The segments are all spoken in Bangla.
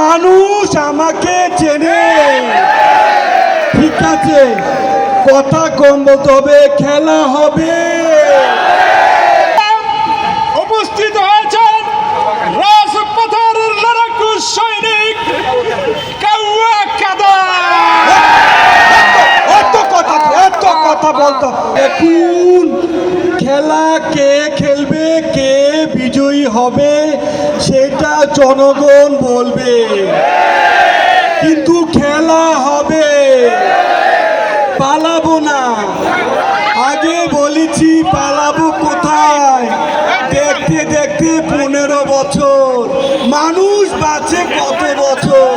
মানুষ আমাকে চেনে। ঠিক আছে কথা কম হবে খেলা হবে। উপস্থিত হয়েছেন রাজপথের লড়াকু সৈনিক কাউয়া কাদা। এত কথা এত কথা বলতো। এখন খেলা কে খেলবে কে হবে, সেটা জনগণ বলবে। কিন্তু খেলা হবে। পালাবো না। আগে বলেছি পালাবো কোথায়? দেখতে দেখতে পনেরো বছর। মানুষ বাঁচে কত বছর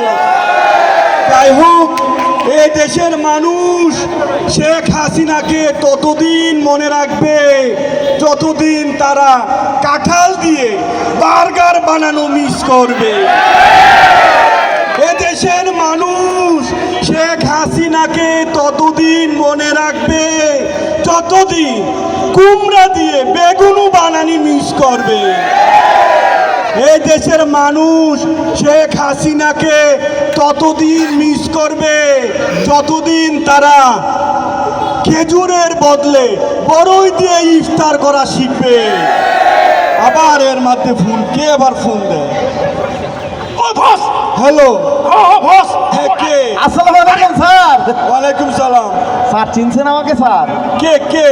যাই হোক এ দেশের মানুষ শেখ হাসিনাকে ততদিন মনে রাখবে, যতদিন তারা কাঁঠাল দিয়ে বার্গার বানানো মিস করবে। দেশের মানুষ শেখ হাসিনাকে ততদিন মনে রাখবে, যতদিন কুমড়া দিয়ে বেগুনু বানানি মিস করবে। এই দেশের মানুষ শেখ হাসিনাকে ততদিন মিস করবে যতদিন তারা খেজুরের বদলে বড়ই দিয়ে ইফতার করা শিখবে। আবার এর মধ্যে ফোন কে আবার ফোন দেয়? হ্যালো? হ্যাঁ কে? আসসালামু আলাইকুম স্যার। ওয়ালাইকুম চিনছেন আমাকে স্যার? কে কে?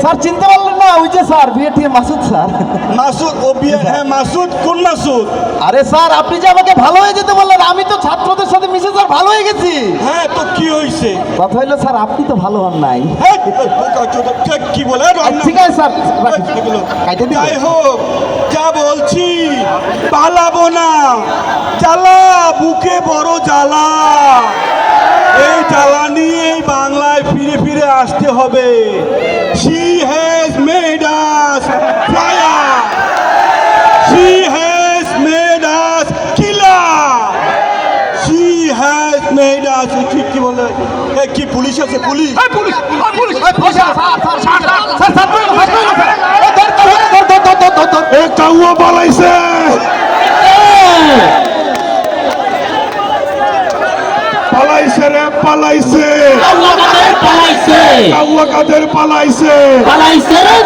স্যার চিনতে পারলেন না ওই যে স্যার বিয়ে থেকে মাসুদ স্যার। মাসুদ ও বিয়ে হ্যাঁ মাসুদ কোন মাসুদ? আরে স্যার আপনি যে আমাকে ভালো হয়ে যেতে বললেন আমি তো ছাত্রদের সাথে মিশে স্যার ভালো হয়ে গেছি। হ্যাঁ তো কি হয়েছে কথা হইল স্যার আপনি তো ভালো হন নাই। কে- বলে? আচ্ছা, ঠিক আছে স্যার যাই হোক যা বলছি পালাবো না। জ্বালা বুকে বড় জ্বালা। এই জ্বালা নিয়ে মেড আস ঠিক কি বলে এ, কি পুলিশ আছে পুলিশ এই পুলিশ এই পুলিশ এ কাউয়া পালাইছে পালাইছে রে পালাইছে পালাইছে কাউয়া কাদের পালাইছে পালাইছে রে